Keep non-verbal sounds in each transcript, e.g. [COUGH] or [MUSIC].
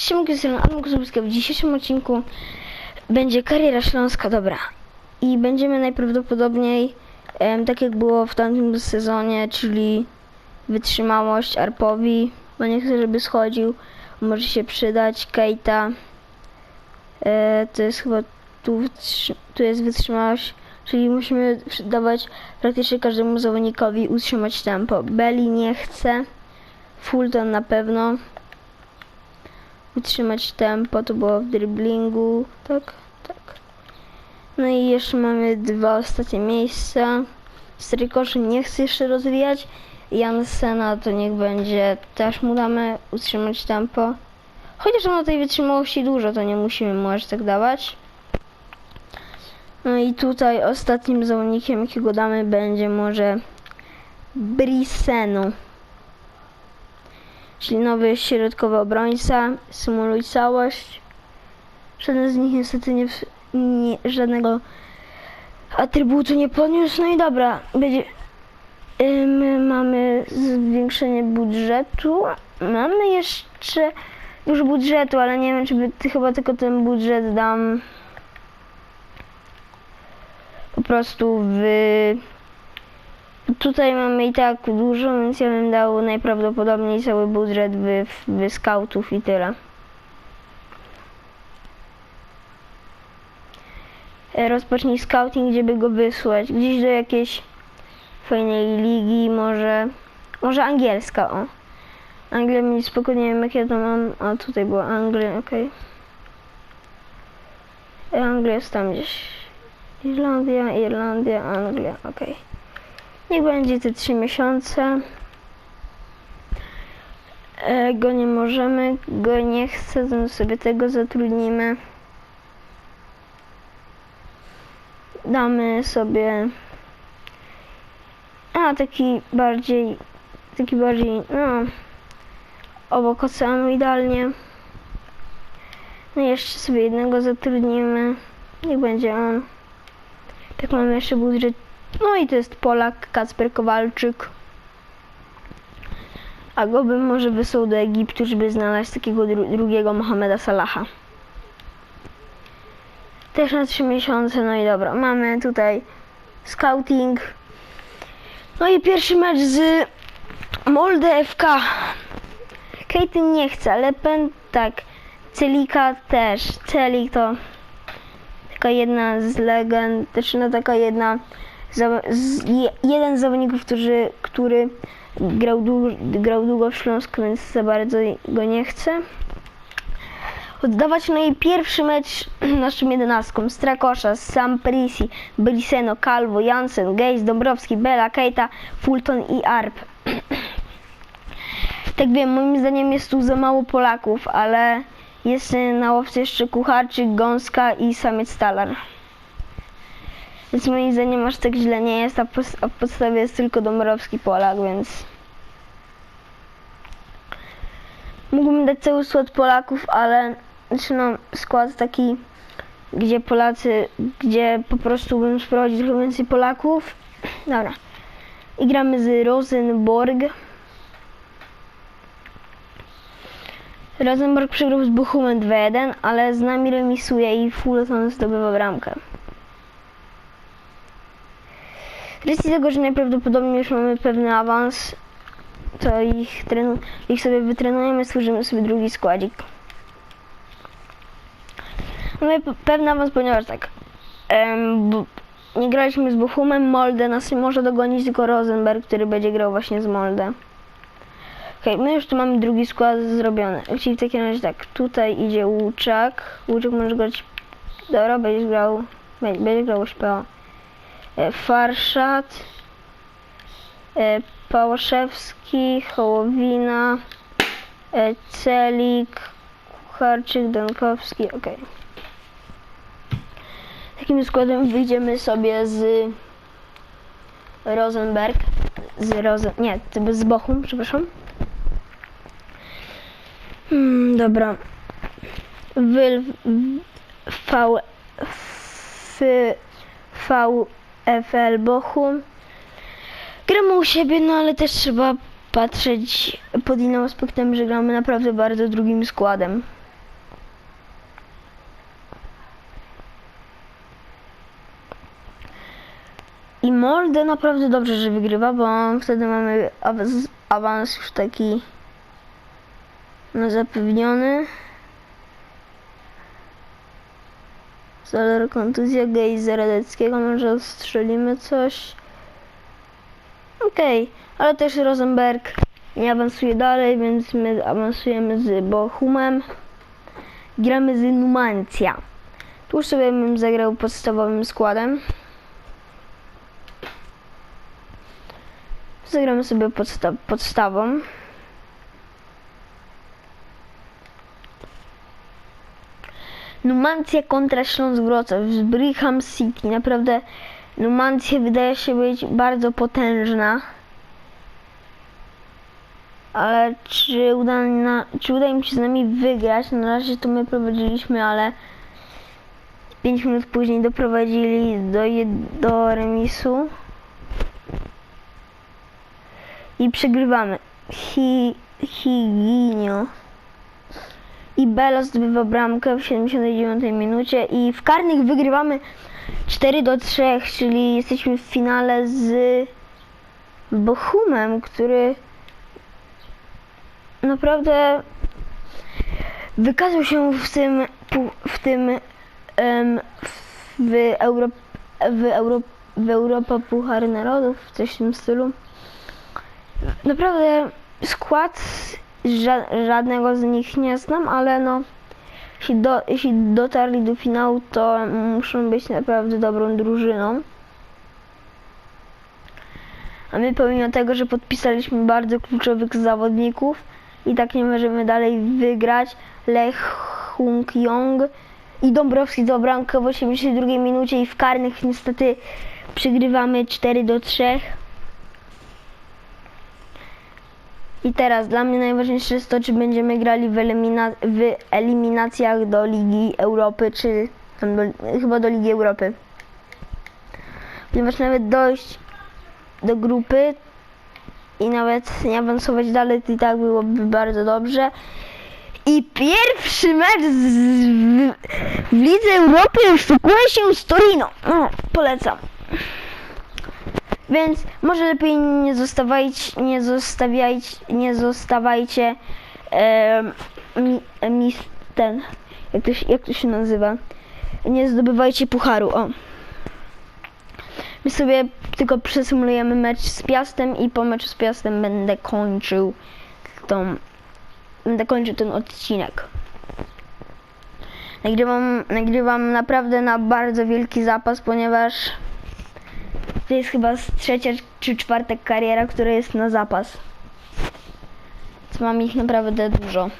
Siemka, z Adam Kozłowska. W dzisiejszym odcinku będzie kariera śląska, dobra. I będziemy najprawdopodobniej, em, tak jak było w tamtym sezonie, czyli wytrzymałość Arpowi, bo nie chcę, żeby schodził. Może się przydać. Keita, e, to jest chyba tu, tu jest wytrzymałość, czyli musimy dawać praktycznie każdemu zawodnikowi utrzymać tempo. Belly nie chce, Fulton na pewno utrzymać tempo, to było w driblingu, tak, tak. No i jeszcze mamy dwa ostatnie miejsca. Strykoszy nie chce jeszcze rozwijać. Jansena to niech będzie, też mu damy utrzymać tempo. Chociaż on tej wytrzymałości dużo, to nie musimy mu aż tak dawać. No i tutaj ostatnim zawodnikiem, jakiego damy, będzie może Brisenu czyli nowy środkowy obrońca, symuluj całość. Żaden z nich niestety nie, nie żadnego atrybutu nie podniósł. No i dobra, będzie, y, my mamy zwiększenie budżetu. Mamy jeszcze dużo budżetu, ale nie wiem, czy by, chyba tylko ten budżet dam po prostu w Tutaj mamy i tak dużo, więc ja bym dał najprawdopodobniej cały budżet w, w scoutów i tyle. E, Rozpocznij scouting, gdzie by go wysłać. Gdzieś do jakiejś fajnej ligi, może, może angielska, o. Anglia mi spokojnie wiem jak ja to mam. A tutaj była Anglia, okej. E, Anglia jest tam gdzieś. Irlandia, Irlandia, Anglia, okej. Niech będzie te trzy miesiące. E, Go nie możemy, go nie chcę, to sobie tego zatrudnimy. Damy sobie a taki bardziej taki bardziej no obok oceanu idealnie. No i jeszcze sobie jednego zatrudnimy. Niech będzie on. Tak mamy jeszcze budżet no i to jest Polak Kacper Kowalczyk. A go bym może wysłał do Egiptu, żeby znaleźć takiego dru drugiego Mohameda Salaha. Też na 3 miesiące, no i dobra. Mamy tutaj scouting. No i pierwszy mecz z Molde FK. Kejtyn nie chce, ale Pen tak. Celika też. Celik to taka jedna z legend, też no taka jedna z, je, jeden z zawodników, którzy, który grał, grał długo w Śląsku, więc za bardzo go nie chce. Oddawać no i pierwszy mecz [CLEARS THROAT] naszym jedenastkom. Strakosza, Sam Prisi, Briseno, Calvo, Jansen, Gejs, Dąbrowski, Bela, Keita, Fulton i Arp. [CLEARS THROAT] tak wiem, moim zdaniem jest tu za mało Polaków, ale jest na ławce jeszcze Kucharczyk, Gąska i Samiec Stalar. Więc moim zdaniem aż tak źle nie jest, a, w podstawie jest tylko Dąbrowski Polak, więc... Mógłbym dać cały skład Polaków, ale... Znaczy no, skład taki, gdzie Polacy, gdzie po prostu bym sprowadził trochę więcej Polaków. Dobra. I gramy z Rosenborg. Rosenborg przegrał z Bochumem 2-1, ale z nami remisuje i Fulton zdobywa bramkę. Z racji tego, że najprawdopodobniej już mamy pewny awans, to ich, ich sobie wytrenujemy, stworzymy sobie drugi składzik. Mamy pe- pewny awans, ponieważ tak, em, nie graliśmy z Bochumem, Molde nas może dogonić, tylko Rosenberg, który będzie grał właśnie z Molde. Okej, my już tu mamy drugi skład zrobiony. Czyli w takim razie tak, tutaj idzie Łuczak. Łuczak może grać, dobra, będzie grał, będzie grał śpiewa. E, Farszat, e, Pałaszewski, Hołowina, e, Celik, Kucharczyk, Donkowski, ok. Takim składem wyjdziemy sobie z Rosenberg, z Rosen, nie, z Bochum, przepraszam. Hmm, dobra. Wyl, V, F, V, FL Bochum. Gramy u siebie, no ale też trzeba patrzeć pod innym aspektem, że gramy naprawdę bardzo drugim składem. I Molde naprawdę dobrze, że wygrywa, bo wtedy mamy awans, już taki no zapewniony. Zoler kontuzja Gejza Radeckiego, może strzelimy coś. Okej, ale też Rosenberg nie awansuje dalej, więc my awansujemy z Bochumem. Gramy z Numancia. Tu już sobie bym zagrał podstawowym składem. Zagramy sobie podsta podstawą. Numancja kontra Śląsk Wrocław z Brigham City. Naprawdę Numancja wydaje się być bardzo potężna. Ale czy uda, na, czy uda im się z nami wygrać? Na razie to my prowadziliśmy, ale 5 minut później doprowadzili do, do remisu. I przegrywamy. Hi, Higinio. I Belo zdobywa bramkę w 79 minucie i w karnych wygrywamy 4 do 3, czyli jesteśmy w finale z Bochumem, który naprawdę wykazał się w tym, w tym w, Euro, w, Euro, w Europa Puchar Narodów, coś w tym stylu. Naprawdę skład ża żadnego z nich nie znam, ale no jeśli, do, jeśli dotarli do finału, to muszą być naprawdę dobrą drużyną. A my pomimo tego, że podpisaliśmy bardzo kluczowych zawodników i tak nie możemy dalej wygrać, Lech Hung Yong i Dąbrowski do bramkę w 82 minucie i w karnych niestety przegrywamy 4 do 3. I teraz dla mnie najważniejsze jest to, czy będziemy grali w, elimina- w eliminacjach do Ligi Europy, czy do, chyba do Ligi Europy. Ponieważ nawet dojść do grupy i nawet nie awansować dalej, to i tak byłoby bardzo dobrze. I pierwszy mecz z, w, w Lidze Europy szykuje się z Torino. No, polecam. Więc może lepiej nie zostawajcie, nie zostawiajcie, nie zostawajcie mi, mi, ten, jak to, się, jak to się nazywa? Nie zdobywajcie pucharu, o. My sobie tylko przesymulujemy mecz z Piastem i po meczu z Piastem będę kończył tą, będę kończył ten odcinek. Nagrywam, nagrywam naprawdę na bardzo wielki zapas, ponieważ to jest chyba trzecia czy czwarta kariera, która jest na zapas. Więc mam ich naprawdę dużo.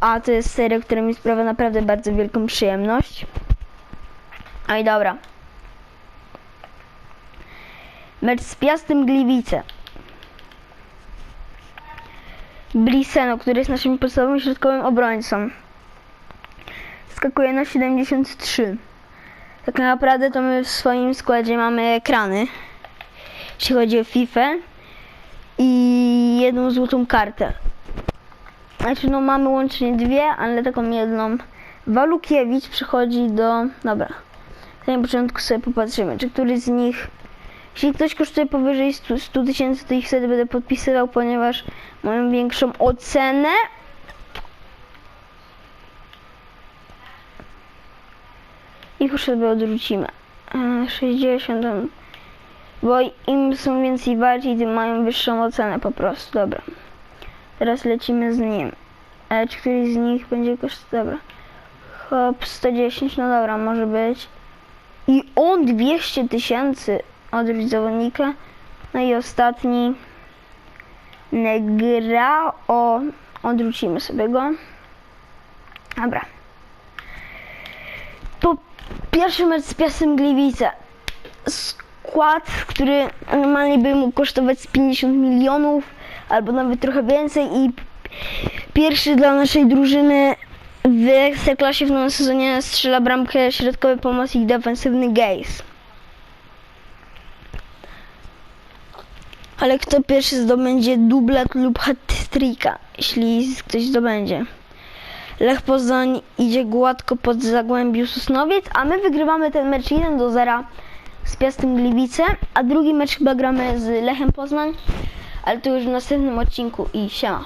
A to jest seria, która mi sprawia naprawdę bardzo wielką przyjemność. A i dobra. Mecz z Piastem Gliwice. Bliseno, który jest naszym podstawowym środkowym obrońcą. Skakuje na 73. Tak naprawdę to my w swoim składzie mamy ekrany, jeśli chodzi o FIFA i jedną złotą kartę. Znaczy no mamy łącznie dwie, ale taką jedną. Walukiewicz przychodzi do... Dobra. Na początku sobie popatrzymy, czy któryś z nich... Jeśli ktoś kosztuje powyżej 100 tysięcy, to ich wtedy będę podpisywał, ponieważ mają większą ocenę. Już sobie odwrócimy. E, 60. tam. Bo im są więcej walki, tym mają wyższą ocenę po prostu. Dobra. Teraz lecimy z nim. E, czy któryś z nich będzie kosztował? Dobra. Hop, 110, no dobra, może być. I on 200 tysięcy odwróć zawodnika. No i ostatni. O, odwrócimy sobie go. Dobra. Pierwszy mecz z Piastem Gliwice. Skład, który normalnie by mógł kosztować z 50 milionów, albo nawet trochę więcej i pierwszy dla naszej drużyny w Ekstraklasie w nowym sezonie strzela bramkę środkowy pomocnik defensywny Gaze. Ale kto pierwszy zdobędzie dublet lub hat-tricka, jeśli ktoś zdobędzie. Lech Poznań idzie gładko pod Zagłębiu Sosnowiec, a my wygrywamy ten mecz 1 do 0 z Piastem Gliwice, a drugi mecz chyba gramy z Lechem Poznań, ale to już w następnym odcinku i siema.